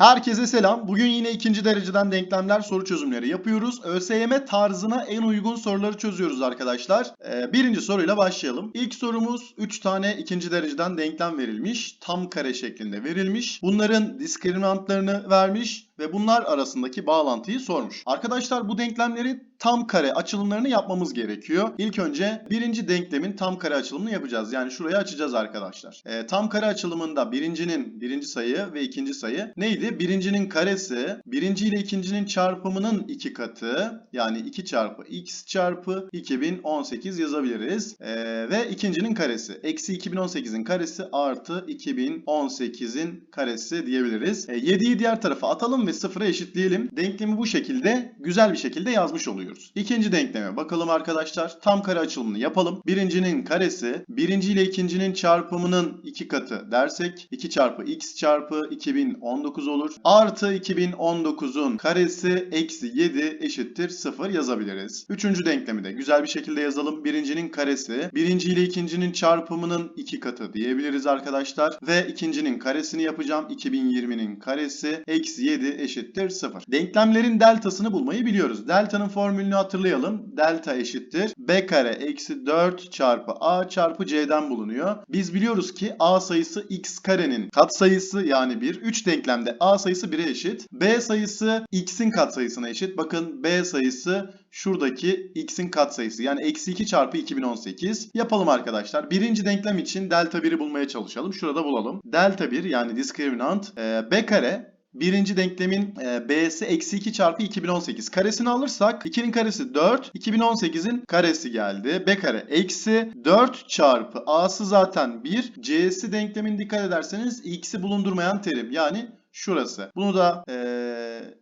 Herkese selam. Bugün yine ikinci dereceden denklemler soru çözümleri yapıyoruz. ÖSYM tarzına en uygun soruları çözüyoruz arkadaşlar. Ee, birinci soruyla başlayalım. İlk sorumuz 3 tane ikinci dereceden denklem verilmiş. Tam kare şeklinde verilmiş. Bunların diskriminantlarını vermiş ve bunlar arasındaki bağlantıyı sormuş. Arkadaşlar bu denklemleri tam kare açılımlarını yapmamız gerekiyor. İlk önce birinci denklemin tam kare açılımını yapacağız. Yani şurayı açacağız arkadaşlar. Ee, tam kare açılımında birincinin birinci sayı ve ikinci sayı neydi? Birincinin karesi birinci ile ikincinin çarpımının iki katı yani 2 çarpı x çarpı 2018 yazabiliriz. Ee, ve ikincinin karesi eksi 2018'in karesi artı 2018'in karesi diyebiliriz. Ee, 7'yi diğer tarafa atalım ve sıfıra eşitleyelim. Denklemi bu şekilde güzel bir şekilde yazmış oluyoruz. İkinci denkleme bakalım arkadaşlar. Tam kare açılımını yapalım. Birincinin karesi birinci ile ikincinin çarpımının iki katı dersek 2 çarpı x çarpı 2019 olur. Artı 2019'un karesi eksi 7 eşittir 0 yazabiliriz. Üçüncü denklemi de güzel bir şekilde yazalım. Birincinin karesi birinci ile ikincinin çarpımının iki katı diyebiliriz arkadaşlar. Ve ikincinin karesini yapacağım. 2020'nin karesi eksi 7 eşittir 0. Denklemlerin deltasını bulmayı biliyoruz. Delta'nın formülünü hatırlayalım. Delta eşittir b kare eksi 4 çarpı a çarpı c'den bulunuyor. Biz biliyoruz ki a sayısı x karenin katsayısı yani 1. 3 denklemde a sayısı 1'e eşit. b sayısı x'in katsayısına eşit. Bakın b sayısı şuradaki x'in katsayısı yani eksi 2 çarpı 2018. Yapalım arkadaşlar. Birinci denklem için delta 1'i bulmaya çalışalım. Şurada bulalım. Delta 1 yani diskriminant e, b kare Birinci denklemin e, b'si eksi 2 çarpı 2018. Karesini alırsak 2'nin karesi 4. 2018'in karesi geldi. b kare eksi 4 çarpı a'sı zaten 1. c'si denklemin dikkat ederseniz x'i bulundurmayan terim. Yani şurası. Bunu da e,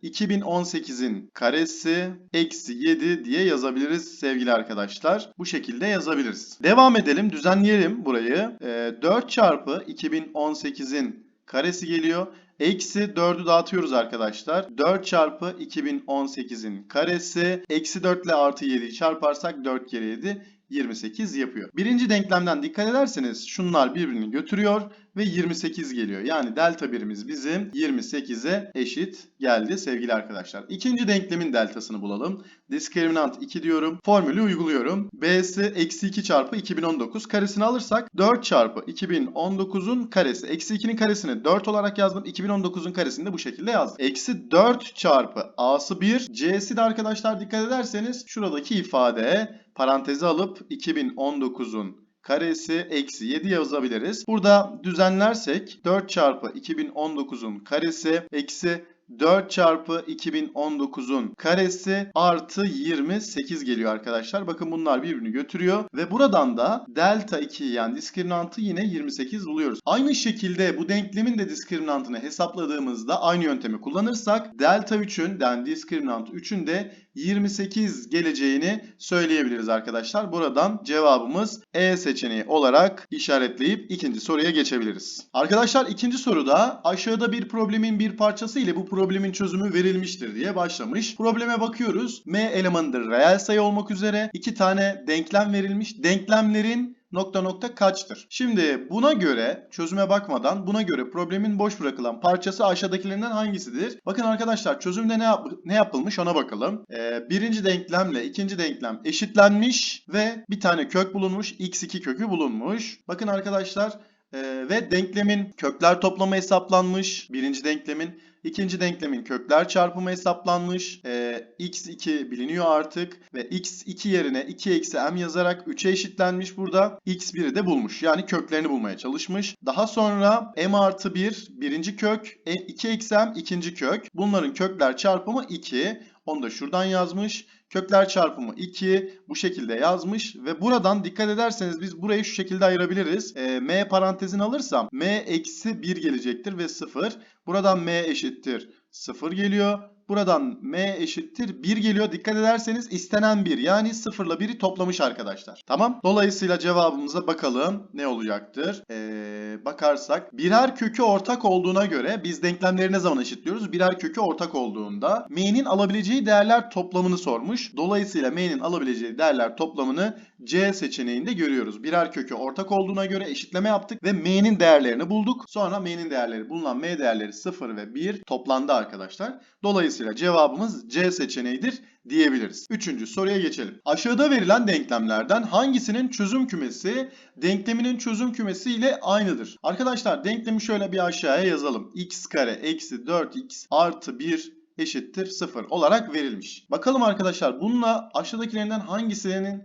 2018'in karesi eksi 7 diye yazabiliriz sevgili arkadaşlar. Bu şekilde yazabiliriz. Devam edelim. Düzenleyelim burayı. E, 4 çarpı 2018'in karesi geliyor. Eksi 4'ü dağıtıyoruz arkadaşlar. 4 çarpı 2018'in karesi. Eksi 4 ile artı 7'yi çarparsak 4 kere 7 28 yapıyor. Birinci denklemden dikkat ederseniz şunlar birbirini götürüyor ve 28 geliyor. Yani delta birimiz bizim 28'e eşit geldi sevgili arkadaşlar. İkinci denklemin deltasını bulalım. Diskriminant 2 diyorum. Formülü uyguluyorum. B'si eksi 2 çarpı 2019 karesini alırsak 4 çarpı 2019'un karesi. Eksi 2'nin karesini 4 olarak yazdım. 2019'un karesini de bu şekilde yazdım. Eksi 4 çarpı A'sı 1. C'si de arkadaşlar dikkat ederseniz şuradaki ifade parantezi alıp 2019'un karesi eksi 7 yazabiliriz. Burada düzenlersek 4 çarpı 2019'un karesi eksi 4 çarpı 2019'un karesi artı 28 geliyor arkadaşlar. Bakın bunlar birbirini götürüyor. Ve buradan da delta 2 yani diskriminantı yine 28 buluyoruz. Aynı şekilde bu denklemin de diskriminantını hesapladığımızda aynı yöntemi kullanırsak delta 3'ün yani diskriminant 3'ün de 28 geleceğini söyleyebiliriz arkadaşlar. Buradan cevabımız E seçeneği olarak işaretleyip ikinci soruya geçebiliriz. Arkadaşlar ikinci soruda aşağıda bir problemin bir parçası ile bu problemin çözümü verilmiştir diye başlamış. Probleme bakıyoruz. M elemanıdır reel sayı olmak üzere iki tane denklem verilmiş. Denklemlerin nokta nokta kaçtır? Şimdi buna göre çözüme bakmadan buna göre problemin boş bırakılan parçası aşağıdakilerinden hangisidir? Bakın arkadaşlar çözümde ne, yap ne yapılmış ona bakalım. Ee, birinci denklemle ikinci denklem eşitlenmiş ve bir tane kök bulunmuş. x2 kökü bulunmuş. Bakın arkadaşlar ee, ve denklemin kökler toplamı hesaplanmış. Birinci denklemin. İkinci denklemin kökler çarpımı hesaplanmış. Ee, x2 biliniyor artık. Ve x2 yerine 2 eksi m yazarak 3'e eşitlenmiş burada. x1'i de bulmuş. Yani köklerini bulmaya çalışmış. Daha sonra m artı 1 birinci kök. 2 eksi m ikinci kök. Bunların kökler çarpımı 2. Onu da şuradan yazmış. Kökler çarpımı 2 bu şekilde yazmış ve buradan dikkat ederseniz biz burayı şu şekilde ayırabiliriz. E, m parantezini alırsam m eksi 1 gelecektir ve 0. Buradan m eşittir 0 geliyor. Buradan m eşittir 1 geliyor. Dikkat ederseniz istenen 1 yani 0 ile 1'i toplamış arkadaşlar. Tamam. Dolayısıyla cevabımıza bakalım ne olacaktır. Ee, bakarsak birer kökü ortak olduğuna göre biz denklemleri ne zaman eşitliyoruz? Birer kökü ortak olduğunda m'nin alabileceği değerler toplamını sormuş. Dolayısıyla m'nin alabileceği değerler toplamını C seçeneğinde görüyoruz. Birer kökü ortak olduğuna göre eşitleme yaptık ve m'nin değerlerini bulduk. Sonra m'nin değerleri bulunan m değerleri 0 ve 1 toplandı arkadaşlar. Dolayısıyla cevabımız C seçeneğidir diyebiliriz. Üçüncü soruya geçelim. Aşağıda verilen denklemlerden hangisinin çözüm kümesi denkleminin çözüm kümesi ile aynıdır? Arkadaşlar denklemi şöyle bir aşağıya yazalım. x kare eksi 4x artı 1 eşittir 0 olarak verilmiş. Bakalım arkadaşlar bununla aşağıdakilerinden hangisinin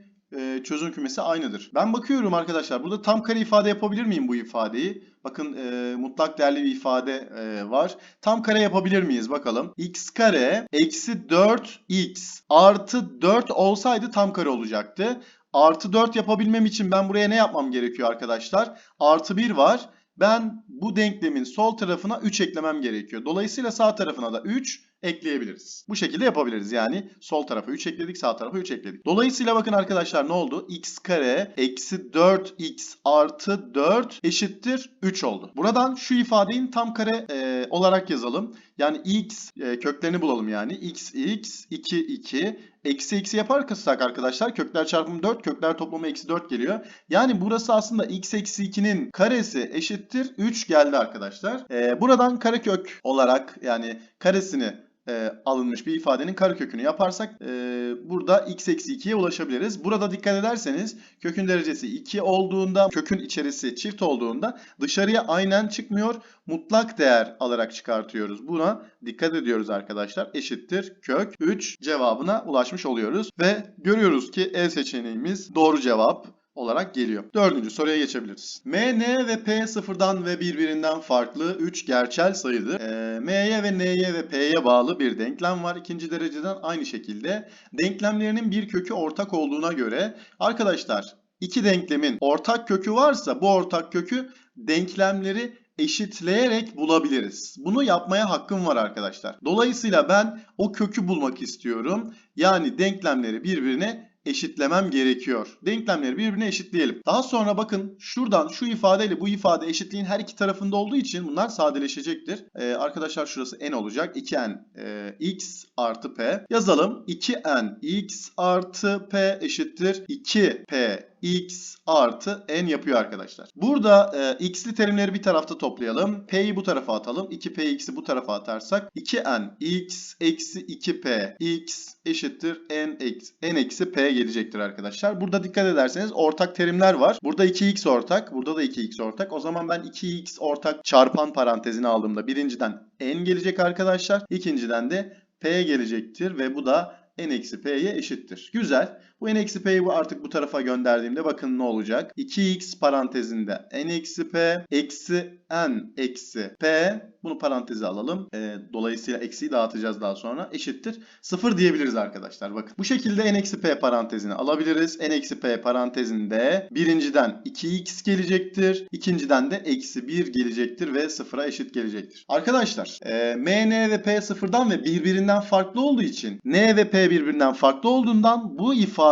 çözüm kümesi aynıdır. Ben bakıyorum arkadaşlar burada tam kare ifade yapabilir miyim bu ifadeyi? Bakın e, mutlak değerli bir ifade e, var. Tam kare yapabilir miyiz bakalım. x kare eksi 4x artı 4 olsaydı tam kare olacaktı. Artı 4 yapabilmem için ben buraya ne yapmam gerekiyor arkadaşlar? Artı 1 var. Ben bu denklemin sol tarafına 3 eklemem gerekiyor. Dolayısıyla sağ tarafına da 3 ekleyebiliriz. Bu şekilde yapabiliriz. Yani sol tarafa 3 ekledik, sağ tarafa 3 ekledik. Dolayısıyla bakın arkadaşlar ne oldu? x kare eksi 4x artı 4 eşittir 3 oldu. Buradan şu ifadeyi tam kare e, olarak yazalım. Yani x e, köklerini bulalım yani. x x 2 2 eksi eksi yaparsak arkadaşlar kökler çarpımı 4 kökler toplamı eksi 4 geliyor. Yani burası aslında x eksi 2'nin karesi eşittir 3 geldi arkadaşlar. E, buradan karekök olarak yani karesini e, alınmış bir ifadenin karekökünü yaparsak e, burada x eksi 2'ye ulaşabiliriz. Burada dikkat ederseniz kökün derecesi 2 olduğunda kökün içerisi çift olduğunda dışarıya aynen çıkmıyor. Mutlak değer alarak çıkartıyoruz. Buna dikkat ediyoruz arkadaşlar. Eşittir kök 3 cevabına ulaşmış oluyoruz. Ve görüyoruz ki E seçeneğimiz doğru cevap olarak geliyor. Dördüncü soruya geçebiliriz. M, N ve P sıfırdan ve birbirinden farklı 3 gerçel sayıdır. Ee, M'ye ve N'ye ve P'ye bağlı bir denklem var. İkinci dereceden aynı şekilde. Denklemlerinin bir kökü ortak olduğuna göre arkadaşlar iki denklemin ortak kökü varsa bu ortak kökü denklemleri eşitleyerek bulabiliriz. Bunu yapmaya hakkım var arkadaşlar. Dolayısıyla ben o kökü bulmak istiyorum. Yani denklemleri birbirine eşitlemem gerekiyor. Denklemleri birbirine eşitleyelim. Daha sonra bakın şuradan şu ifadeyle bu ifade eşitliğin her iki tarafında olduğu için bunlar sadeleşecektir. Ee, arkadaşlar şurası n olacak. 2n e, x artı p. Yazalım. 2n x artı p eşittir 2p x artı n yapıyor arkadaşlar. Burada e, x'li terimleri bir tarafta toplayalım. P'yi bu tarafa atalım. 2px'i bu tarafa atarsak 2n x eksi 2p x eşittir n eksi, n eksi p gelecektir arkadaşlar. Burada dikkat ederseniz ortak terimler var. Burada 2x ortak. Burada da 2x ortak. O zaman ben 2x ortak çarpan parantezini aldığımda birinciden n gelecek arkadaşlar. İkinciden de p gelecektir ve bu da n-p'ye eşittir. Güzel. Bu n-p'yi artık bu tarafa gönderdiğimde bakın ne olacak? 2x parantezinde n-p eksi n eksi p bunu paranteze alalım. E, dolayısıyla eksiyi dağıtacağız daha sonra. Eşittir. 0 diyebiliriz arkadaşlar. Bakın. Bu şekilde n-p parantezini alabiliriz. n-p parantezinde birinciden 2x gelecektir. ikinciden de eksi 1 gelecektir ve 0'a eşit gelecektir. Arkadaşlar e, m, n ve p sıfırdan ve birbirinden farklı olduğu için n ve p birbirinden farklı olduğundan bu ifade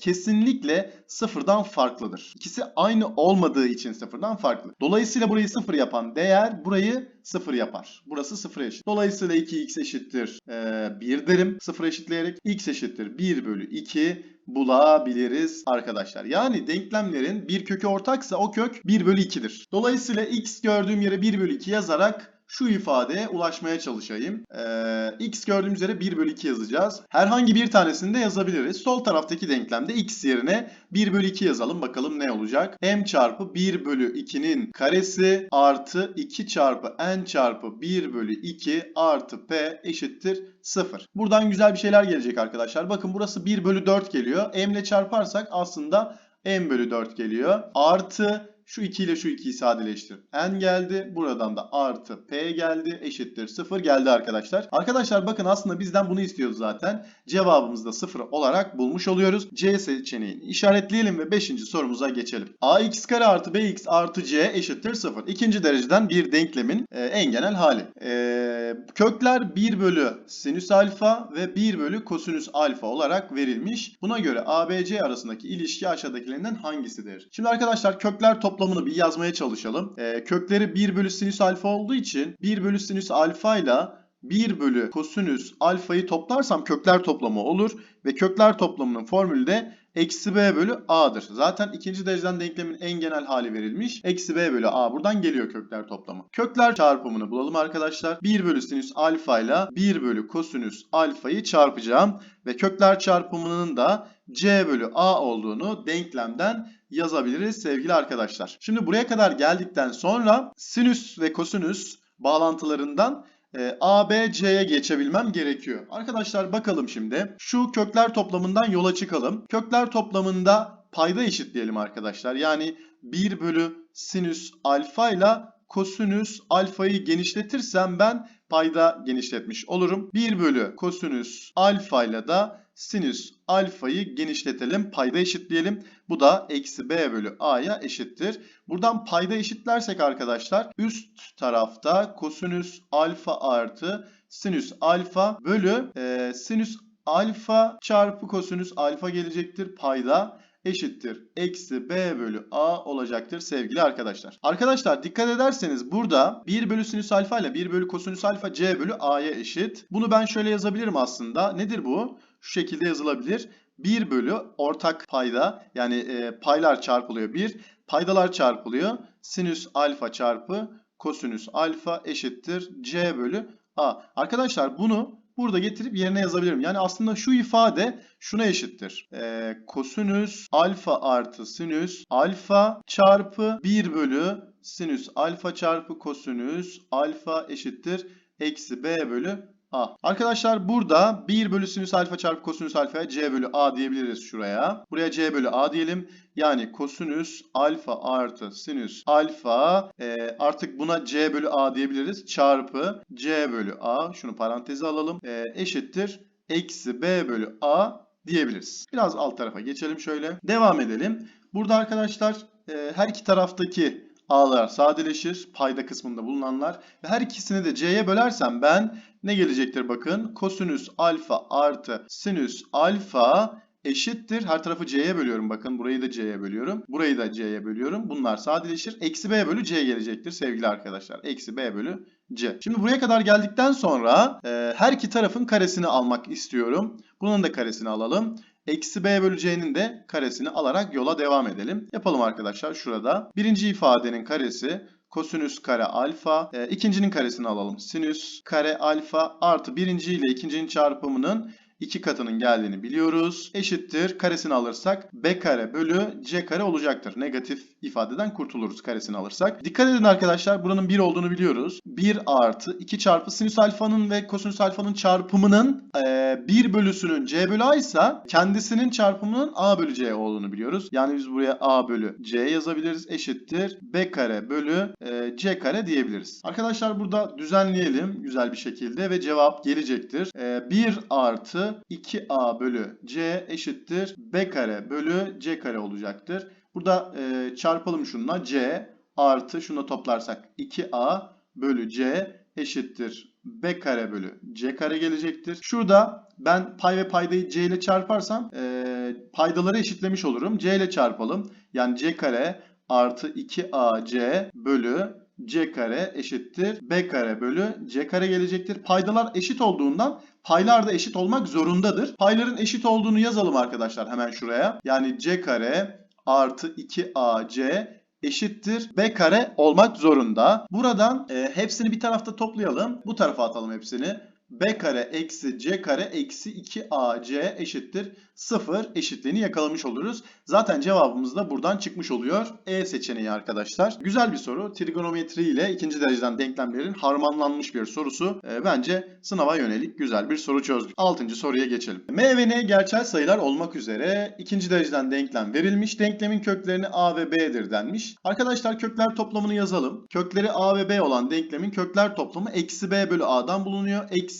kesinlikle sıfırdan farklıdır. İkisi aynı olmadığı için sıfırdan farklı. Dolayısıyla burayı sıfır yapan değer burayı sıfır yapar. Burası sıfır eşit. Dolayısıyla 2x eşittir e, 1 derim. Sıfır eşitleyerek x eşittir 1 bölü 2 bulabiliriz arkadaşlar. Yani denklemlerin bir kökü ortaksa o kök 1 bölü 2'dir. Dolayısıyla x gördüğüm yere 1 bölü 2 yazarak şu ifadeye ulaşmaya çalışayım. Ee, x gördüğümüz üzere 1 bölü 2 yazacağız. Herhangi bir tanesini de yazabiliriz. Sol taraftaki denklemde x yerine 1 bölü 2 yazalım. Bakalım ne olacak? m çarpı 1 bölü 2'nin karesi artı 2 çarpı n çarpı 1 bölü 2 artı p eşittir 0. Buradan güzel bir şeyler gelecek arkadaşlar. Bakın burası 1 bölü 4 geliyor. m ile çarparsak aslında m bölü 4 geliyor. Artı şu 2 ile şu 2'yi sadeleştir. N geldi. Buradan da artı P geldi. Eşittir 0 geldi arkadaşlar. Arkadaşlar bakın aslında bizden bunu istiyoruz zaten. Cevabımızı da 0 olarak bulmuş oluyoruz. C seçeneğini işaretleyelim ve 5. sorumuza geçelim. ax kare artı bx artı c eşittir 0. İkinci dereceden bir denklemin e, en genel hali. E, kökler 1 bölü sinüs alfa ve 1 bölü kosinüs alfa olarak verilmiş. Buna göre ABC arasındaki ilişki aşağıdakilerinden hangisidir? Şimdi arkadaşlar kökler top toplamını bir yazmaya çalışalım. E, kökleri 1 bölü sinüs alfa olduğu için 1 bölü sinüs alfa ile 1 bölü kosinüs alfayı toplarsam kökler toplamı olur ve kökler toplamının formülü de eksi b bölü a'dır. Zaten ikinci dereceden denklemin en genel hali verilmiş. Eksi b bölü a buradan geliyor kökler toplamı. Kökler çarpımını bulalım arkadaşlar. 1 bölü sinüs alfa ile 1 bölü kosinüs alfayı çarpacağım. Ve kökler çarpımının da c bölü a olduğunu denklemden yazabiliriz sevgili arkadaşlar. Şimdi buraya kadar geldikten sonra sinüs ve kosinüs bağlantılarından e, geçebilmem gerekiyor. Arkadaşlar bakalım şimdi. Şu kökler toplamından yola çıkalım. Kökler toplamında payda eşitleyelim arkadaşlar. Yani 1 bölü sinüs alfa ile kosinüs alfayı genişletirsem ben payda genişletmiş olurum. 1 bölü kosinüs alfa ile da sinüs alfayı genişletelim. Payda eşitleyelim. Bu da eksi b bölü a'ya eşittir. Buradan payda eşitlersek arkadaşlar üst tarafta kosinüs alfa artı sinüs alfa bölü e, sinüs alfa çarpı kosinüs alfa gelecektir payda eşittir. Eksi b bölü a olacaktır sevgili arkadaşlar. Arkadaşlar dikkat ederseniz burada 1 bölü sinüs alfa ile 1 bölü kosinüs alfa c bölü a'ya eşit. Bunu ben şöyle yazabilirim aslında. Nedir bu? Şu şekilde yazılabilir. 1 bölü ortak payda yani e, paylar çarpılıyor 1. Paydalar çarpılıyor. Sinüs alfa çarpı kosinüs alfa eşittir c bölü a. Arkadaşlar bunu burada getirip yerine yazabilirim. Yani aslında şu ifade şuna eşittir. E, kosinüs alfa artı sinüs alfa çarpı 1 bölü sinüs alfa çarpı kosinüs alfa eşittir. Eksi b bölü a. Arkadaşlar burada 1 bölü sinüs alfa çarpı kosinüs alfaya c bölü a diyebiliriz şuraya. Buraya c bölü a diyelim. Yani kosinüs alfa artı sinüs alfa e, artık buna c bölü a diyebiliriz. Çarpı c bölü a şunu paranteze alalım. E, eşittir. Eksi b bölü a diyebiliriz. Biraz alt tarafa geçelim şöyle. Devam edelim. Burada arkadaşlar e, her iki taraftaki a'lar sadeleşir. Payda kısmında bulunanlar. Ve her ikisini de c'ye bölersem ben ne gelecektir bakın. Kosinüs alfa artı sinüs alfa eşittir. Her tarafı c'ye bölüyorum. Bakın burayı da c'ye bölüyorum. Burayı da c'ye bölüyorum. Bunlar sadeleşir. Eksi b bölü c gelecektir sevgili arkadaşlar. Eksi b bölü c. Şimdi buraya kadar geldikten sonra e, her iki tarafın karesini almak istiyorum. Bunun da karesini alalım. Eksi b bölü c'nin de karesini alarak yola devam edelim. Yapalım arkadaşlar şurada. Birinci ifadenin karesi kosinüs kare alfa. E, ikincinin karesini alalım. Sinüs kare alfa artı birinci ile ikincinin çarpımının iki katının geldiğini biliyoruz. Eşittir. Karesini alırsak b kare bölü c kare olacaktır. Negatif ifadeden kurtuluruz karesini alırsak. Dikkat edin arkadaşlar buranın 1 olduğunu biliyoruz. 1 artı 2 çarpı sinüs alfanın ve kosinüs alfanın çarpımının e, 1 bölüsünün c bölü a ise kendisinin çarpımının a bölü c olduğunu biliyoruz. Yani biz buraya a bölü c yazabiliriz. Eşittir. b kare bölü e, c kare diyebiliriz. Arkadaşlar burada düzenleyelim güzel bir şekilde ve cevap gelecektir. E, 1 artı 2a bölü c eşittir b kare bölü c kare olacaktır. Burada e, çarpalım şununla c artı şunu toplarsak 2a bölü c eşittir b kare bölü c kare gelecektir. Şurada ben pay ve paydayı c ile çarparsam e, paydaları eşitlemiş olurum. c ile çarpalım. Yani c kare artı 2ac bölü c kare eşittir b kare bölü c kare gelecektir. Paydalar eşit olduğundan paylar da eşit olmak zorundadır. Payların eşit olduğunu yazalım arkadaşlar hemen şuraya. Yani c kare artı 2ac eşittir b kare olmak zorunda. Buradan e, hepsini bir tarafta toplayalım. Bu tarafa atalım hepsini. B kare eksi c kare eksi 2ac eşittir 0 eşitliğini yakalamış oluruz. Zaten cevabımız da buradan çıkmış oluyor. E seçeneği arkadaşlar. Güzel bir soru. Trigonometri ile ikinci dereceden denklemlerin harmanlanmış bir sorusu. E, bence sınava yönelik güzel bir soru çözdük. Altıncı soruya geçelim. M ve N gerçel sayılar olmak üzere ikinci dereceden denklem verilmiş. Denklemin köklerini A ve B'dir denmiş. Arkadaşlar kökler toplamını yazalım. Kökleri A ve B olan denklemin kökler toplamı eksi B bölü A'dan bulunuyor. Eksi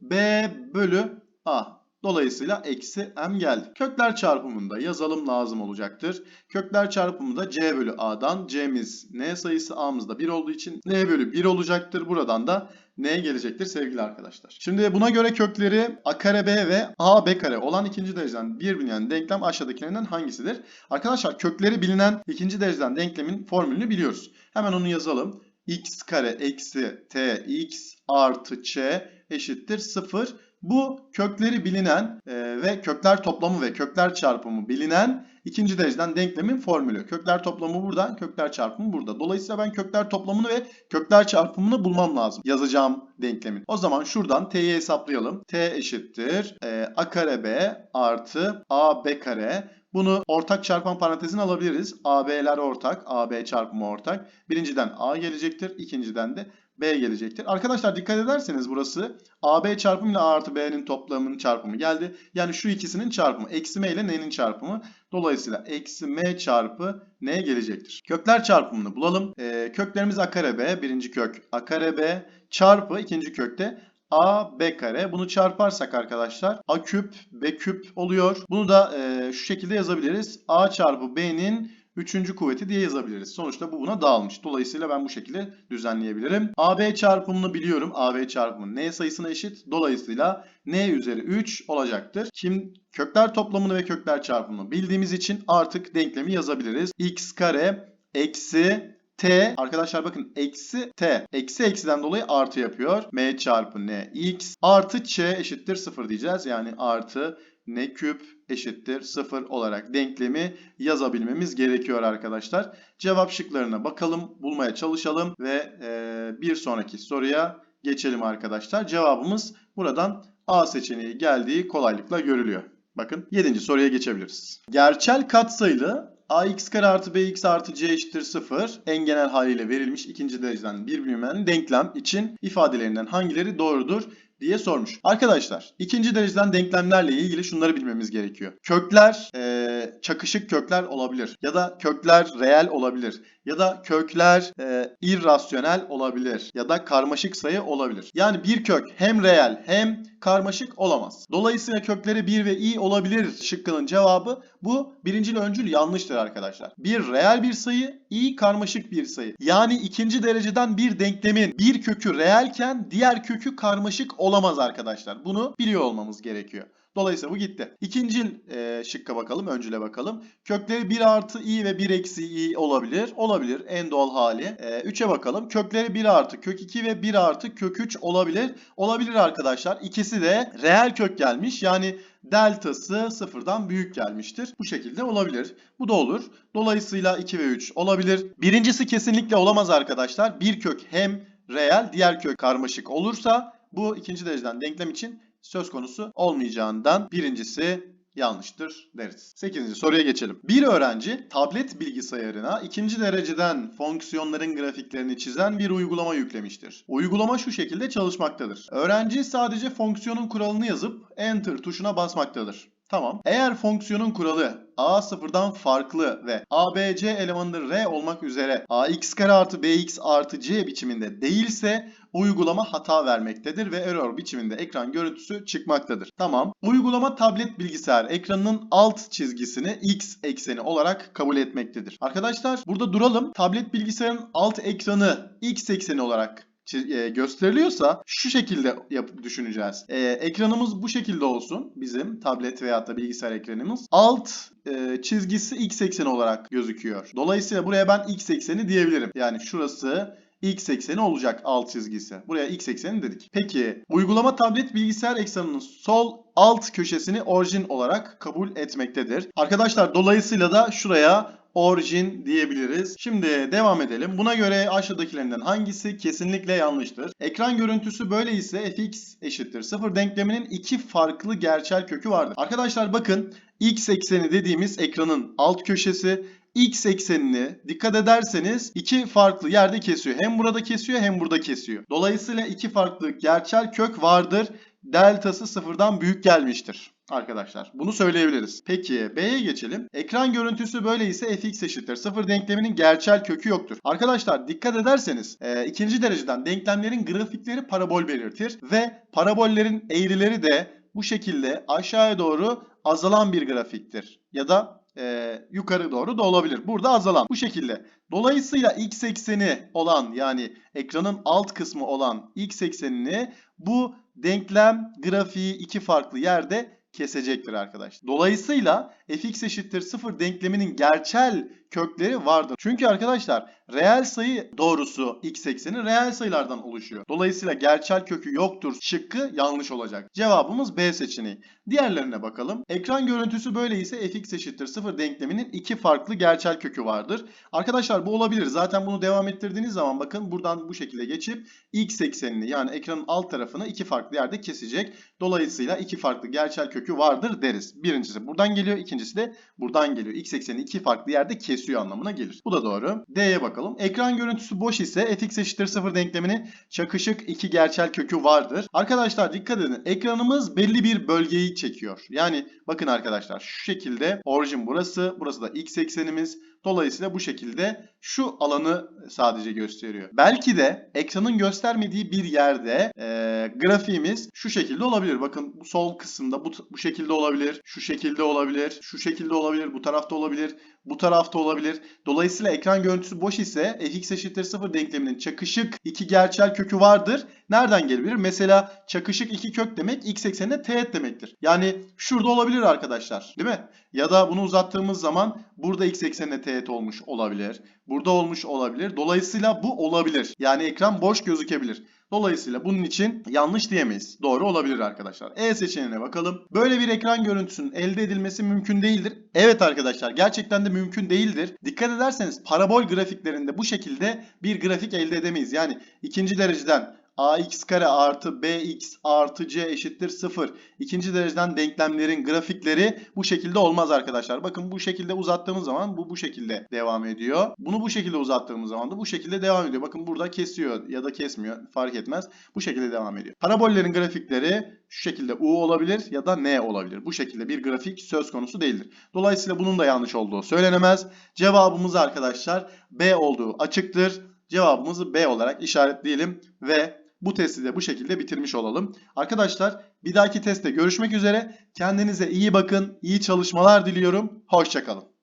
B bölü A. Dolayısıyla eksi m geldi. Kökler çarpımında yazalım lazım olacaktır. Kökler çarpımında c bölü a'dan c'miz n sayısı a'mız da 1 olduğu için n bölü 1 olacaktır. Buradan da n gelecektir sevgili arkadaşlar. Şimdi buna göre kökleri a kare b ve a b kare olan ikinci dereceden bir bilinen denklem aşağıdakilerinden hangisidir? Arkadaşlar kökleri bilinen ikinci dereceden denklemin formülünü biliyoruz. Hemen onu yazalım. X kare eksi t x artı ç eşittir 0 Bu kökleri bilinen e, ve kökler toplamı ve kökler çarpımı bilinen ikinci dereceden denklemin formülü. Kökler toplamı burada, kökler çarpımı burada. Dolayısıyla ben kökler toplamını ve kökler çarpımını bulmam lazım yazacağım denklemin. O zaman şuradan t'yi hesaplayalım. t eşittir e, a kare b artı a b kare. Bunu ortak çarpan parantezine alabiliriz. AB'ler ortak, AB çarpımı ortak. Birinciden A gelecektir, ikinciden de B gelecektir. Arkadaşlar dikkat ederseniz burası AB çarpımı ile A artı B'nin toplamının çarpımı geldi. Yani şu ikisinin çarpımı. Eksi M ile N'nin çarpımı. Dolayısıyla eksi M çarpı N gelecektir. Kökler çarpımını bulalım. Ee, köklerimiz A kare B. Birinci kök A kare B çarpı ikinci kökte A B kare. Bunu çarparsak arkadaşlar A küp B küp oluyor. Bunu da e, şu şekilde yazabiliriz. A çarpı B'nin üçüncü kuvveti diye yazabiliriz. Sonuçta bu buna dağılmış. Dolayısıyla ben bu şekilde düzenleyebilirim. AB çarpımını biliyorum. AB çarpımı N sayısına eşit. Dolayısıyla N üzeri 3 olacaktır. Şimdi kökler toplamını ve kökler çarpımını bildiğimiz için artık denklemi yazabiliriz. x kare eksi t arkadaşlar bakın eksi t eksi eksiden dolayı artı yapıyor. m çarpı n x artı ç eşittir 0 diyeceğiz. Yani artı n küp eşittir 0 olarak denklemi yazabilmemiz gerekiyor arkadaşlar. Cevap şıklarına bakalım, bulmaya çalışalım ve e, bir sonraki soruya geçelim arkadaşlar. Cevabımız buradan A seçeneği geldiği kolaylıkla görülüyor. Bakın 7. soruya geçebiliriz. Gerçel katsayılı ax kare artı bx artı c eşittir 0 en genel haliyle verilmiş ikinci dereceden bir bilinmeyen denklem için ifadelerinden hangileri doğrudur diye sormuş. Arkadaşlar ikinci dereceden denklemlerle ilgili şunları bilmemiz gerekiyor. Kökler e, çakışık kökler olabilir ya da kökler reel olabilir ya da kökler e, irrasyonel olabilir ya da karmaşık sayı olabilir. Yani bir kök hem reel hem karmaşık olamaz. Dolayısıyla kökleri 1 ve i olabilir şıkkının cevabı bu birincil öncül yanlıştır arkadaşlar. Bir reel bir sayı, i karmaşık bir sayı. Yani ikinci dereceden bir denklemin bir kökü reelken diğer kökü karmaşık olamaz arkadaşlar. Bunu biliyor olmamız gerekiyor. Dolayısıyla bu gitti. İkinci e, şıkka bakalım, öncüle bakalım. Kökleri 1 artı i ve 1 eksi i olabilir. Olabilir en doğal hali. E, 3'e bakalım. Kökleri 1 artı kök 2 ve 1 artı kök 3 olabilir. Olabilir arkadaşlar. İkisi de reel kök gelmiş. Yani deltası sıfırdan büyük gelmiştir. Bu şekilde olabilir. Bu da olur. Dolayısıyla 2 ve 3 olabilir. Birincisi kesinlikle olamaz arkadaşlar. Bir kök hem reel, diğer kök karmaşık olursa bu ikinci dereceden denklem için söz konusu olmayacağından birincisi yanlıştır deriz. 8. soruya geçelim. Bir öğrenci tablet bilgisayarına ikinci dereceden fonksiyonların grafiklerini çizen bir uygulama yüklemiştir. Uygulama şu şekilde çalışmaktadır. Öğrenci sadece fonksiyonun kuralını yazıp enter tuşuna basmaktadır. Tamam. Eğer fonksiyonun kuralı a sıfırdan farklı ve a, b, c elemanları r olmak üzere ax kare artı bx artı c biçiminde değilse uygulama hata vermektedir ve error biçiminde ekran görüntüsü çıkmaktadır. Tamam. Uygulama tablet bilgisayar ekranının alt çizgisini x ekseni olarak kabul etmektedir. Arkadaşlar burada duralım. Tablet bilgisayarın alt ekranı x ekseni olarak gösteriliyorsa şu şekilde yap düşüneceğiz. Ee, ekranımız bu şekilde olsun. Bizim tablet veya da bilgisayar ekranımız. Alt e, çizgisi x ekseni olarak gözüküyor. Dolayısıyla buraya ben x ekseni diyebilirim. Yani şurası x ekseni olacak alt çizgisi. Buraya x ekseni dedik. Peki uygulama tablet bilgisayar ekranının sol alt köşesini orijin olarak kabul etmektedir. Arkadaşlar dolayısıyla da şuraya orijin diyebiliriz. Şimdi devam edelim. Buna göre aşağıdakilerinden hangisi kesinlikle yanlıştır? Ekran görüntüsü böyle ise fx eşittir 0 denkleminin iki farklı gerçel kökü vardır. Arkadaşlar bakın x ekseni dediğimiz ekranın alt köşesi x eksenini dikkat ederseniz iki farklı yerde kesiyor. Hem burada kesiyor hem burada kesiyor. Dolayısıyla iki farklı gerçel kök vardır. Deltası sıfırdan büyük gelmiştir arkadaşlar. Bunu söyleyebiliriz. Peki B'ye geçelim. Ekran görüntüsü böyle ise fx eşittir. Sıfır denkleminin gerçel kökü yoktur. Arkadaşlar dikkat ederseniz e, ikinci dereceden denklemlerin grafikleri parabol belirtir ve parabollerin eğrileri de bu şekilde aşağıya doğru azalan bir grafiktir. Ya da e, yukarı doğru da olabilir. Burada azalan bu şekilde. Dolayısıyla x ekseni olan yani ekranın alt kısmı olan x eksenini bu denklem grafiği iki farklı yerde kesecektir arkadaşlar. Dolayısıyla fx eşittir 0 denkleminin gerçel kökleri vardır. Çünkü arkadaşlar reel sayı doğrusu x ekseni reel sayılardan oluşuyor. Dolayısıyla gerçel kökü yoktur şıkkı yanlış olacak. Cevabımız B seçeneği. Diğerlerine bakalım. Ekran görüntüsü böyleyse fx eşittir 0 denkleminin iki farklı gerçel kökü vardır. Arkadaşlar bu olabilir. Zaten bunu devam ettirdiğiniz zaman bakın buradan bu şekilde geçip x eksenini yani ekranın alt tarafını iki farklı yerde kesecek. Dolayısıyla iki farklı gerçel kökü vardır deriz. Birincisi buradan geliyor, ikincisi de buradan geliyor. X eksenini iki farklı yerde kesiyor anlamına gelir. Bu da doğru. D'ye bakalım. Ekran görüntüsü boş ise fx eşittir 0 denkleminin çakışık iki gerçel kökü vardır. Arkadaşlar dikkat edin. Ekranımız belli bir bölgeyi çekiyor. Yani bakın arkadaşlar şu şekilde orijin burası, burası da x eksenimiz. Dolayısıyla bu şekilde şu alanı sadece gösteriyor. Belki de ekranın göstermediği bir yerde e, grafiğimiz şu şekilde olabilir. Bakın bu sol kısımda bu, bu şekilde olabilir, şu şekilde olabilir, şu şekilde olabilir, bu tarafta olabilir, bu tarafta olabilir. Dolayısıyla ekran görüntüsü boş ise fx eşittir 0 denkleminin çakışık iki gerçel kökü vardır. Nereden gelebilir? Mesela çakışık iki kök demek x eksenine teğet demektir. Yani şurada olabilir arkadaşlar. Değil mi? Ya da bunu uzattığımız zaman burada x eksenine teğet olmuş olabilir. Burada olmuş olabilir. Dolayısıyla bu olabilir. Yani ekran boş gözükebilir. Dolayısıyla bunun için yanlış diyemeyiz. Doğru olabilir arkadaşlar. E seçeneğine bakalım. Böyle bir ekran görüntüsünün elde edilmesi mümkün değildir. Evet arkadaşlar gerçekten de mümkün değildir. Dikkat ederseniz parabol grafiklerinde bu şekilde bir grafik elde edemeyiz. Yani ikinci dereceden ax kare artı bx artı c eşittir 0. İkinci dereceden denklemlerin grafikleri bu şekilde olmaz arkadaşlar. Bakın bu şekilde uzattığımız zaman bu bu şekilde devam ediyor. Bunu bu şekilde uzattığımız zaman da bu şekilde devam ediyor. Bakın burada kesiyor ya da kesmiyor fark etmez. Bu şekilde devam ediyor. Parabollerin grafikleri şu şekilde u olabilir ya da n olabilir. Bu şekilde bir grafik söz konusu değildir. Dolayısıyla bunun da yanlış olduğu söylenemez. Cevabımız arkadaşlar B olduğu açıktır. Cevabımızı B olarak işaretleyelim ve bu testi de bu şekilde bitirmiş olalım. Arkadaşlar bir dahaki testte görüşmek üzere. Kendinize iyi bakın, iyi çalışmalar diliyorum. Hoşçakalın.